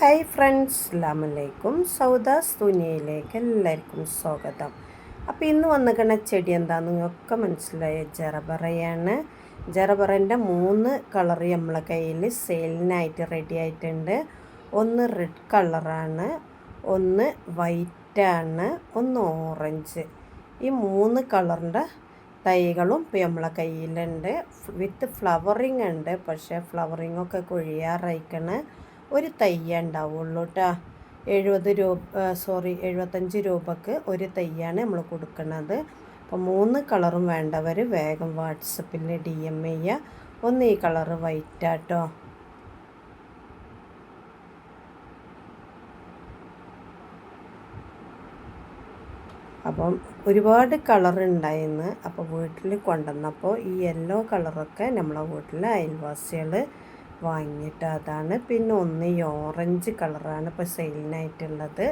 Hi friends അസ്ലാമലൈക്കും സൗദാസ് തുനിയയിലേക്ക് എല്ലാവർക്കും സ്വാഗതം. അപ്പോൾ ഇന്ന് വന്നിക്കണ ചെടി എന്താണെന്ന് നിങ്ങൾക്ക് മനസ്സിലായ ജറബറയാണ്. ജറബറന്റെ മൂന്ന് കളർ നമ്മളെ കയ്യിൽ സെയിലിനായിട്ട് റെഡി ആയിട്ടുണ്ട്. ഒന്ന് റെഡ് കളറാണ് ഒന്ന് വൈറ്റാണ് ഒന്ന് ഓറഞ്ച് ഈ മൂന്ന് കളറിന്റെ തൈകളും ഇപ്പോൾ നമ്മളെ കയ്യിലുണ്ട്. വിത്ത് ഫ്ലവറിങ് ഉണ്ട് പക്ഷേ ഫ്ലവറിങ്ങൊക്കെ കൊഴിയാറായിക്കണ്. ഒരു തയ്യേ ഉണ്ടാവുള്ളൂ കേട്ടോ എഴുപത് രൂപ സോറി എഴുപത്തഞ്ച് രൂപക്ക് ഒരു തയ്യാണ് നമ്മൾ കൊടുക്കുന്നത് അപ്പോൾ മൂന്ന് കളറും വേണ്ടവർ വേഗം വാട്സപ്പിൽ ഡി എം ചെയ്യുക ഒന്ന് ഈ കളറ് വൈറ്റാട്ടോ അപ്പം ഒരുപാട് കളർ ഉണ്ടായിരുന്നു അപ്പോൾ വീട്ടിൽ കൊണ്ടുവന്നപ്പോൾ ഈ യെല്ലോ കളറൊക്കെ നമ്മളെ വീട്ടിലെ അയൽവാസികൾ വാങ്ങിയിട്ട് അതാണ്. പിന്നെ ഒന്ന് ഈ ഓറഞ്ച് കളറാണ് ഇപ്പോൾ സെയിലിനായിട്ടുള്ളത്.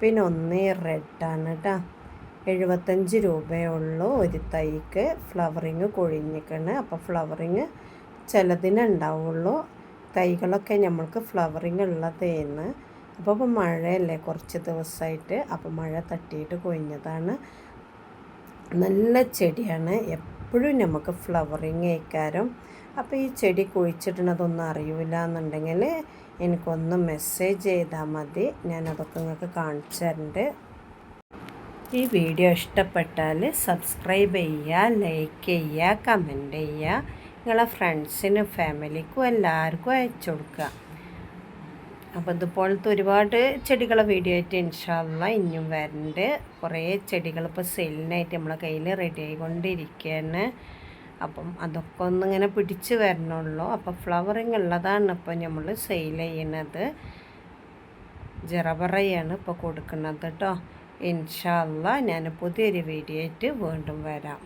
പിന്നെ ഒന്ന് റെഡാണ് കേട്ടോ എഴുപത്തഞ്ച് രൂപയേ ഉള്ളൂ ഒരു തൈക്ക്. ഫ്ലവറിങ് കൊഴിഞ്ഞിക്കണ്. അപ്പോൾ ഫ്ലവറിങ് ചിലതിനെ ഉണ്ടാവുള്ളൂ. തൈകളൊക്കെ നമ്മൾക്ക് ഫ്ലവറിങ് ഉള്ളതേന്ന്. അപ്പോൾ ഇപ്പോൾ മഴയല്ലേ കുറച്ച് ദിവസമായിട്ട് അപ്പോൾ മഴ തട്ടിയിട്ട് കൊഴിഞ്ഞതാണ്. നല്ല ചെടിയാണ്. എപ്പോഴും നമുക്ക് ഫ്ലവറിങ് ഏക്കാരം. അപ്പോൾ ഈ ചെടി കുഴിച്ചിടണതൊന്നും അറിയില്ല എന്നുണ്ടെങ്കിൽ എനിക്കൊന്ന് മെസ്സേജ് ചെയ്താൽ മതി. ഞാനതൊക്കെ നിങ്ങൾക്ക് കാണിച്ചു തരുന്നുണ്ട് ഈ വീഡിയോ ഇഷ്ടപ്പെട്ടാൽ സബ്സ്ക്രൈബ് ചെയ്യുക ലൈക്ക് ചെയ്യുക കമന്റ് ചെയ്യുക നിങ്ങളെ ഫ്രണ്ട്സിനും ഫാമിലിക്കും എല്ലാവർക്കും അയച്ചു കൊടുക്കുക. അപ്പോൾ ഇതുപോലത്തെ ഒരുപാട് ചെടികളെ വീഡിയോ ആയിട്ട് ഇൻഷാല്ല ഇനിയും വരുന്നുണ്ട് കുറേ ചെടികൾ ഇപ്പോൾ സെല്ലിനായിട്ട് നമ്മളെ കയ്യിൽ റെഡി ആയിക്കൊണ്ടിരിക്കുകയാണ് അപ്പം അതൊക്കെ ഒന്നിങ്ങനെ പിടിച്ച് വരണുള്ളൂ. അപ്പോൾ ഫ്ലവറിങ് ഉള്ളതാണ് ഇപ്പോൾ നമ്മൾ സെയിൽ ചെയ്യണത്. ജറബറയാണ് ഇപ്പോൾ കൊടുക്കുന്നത് കേട്ടോ ഇൻഷാല്ല ഞാൻ പുതിയൊരു വീഡിയോ ആയിട്ട് വീണ്ടും വരാം.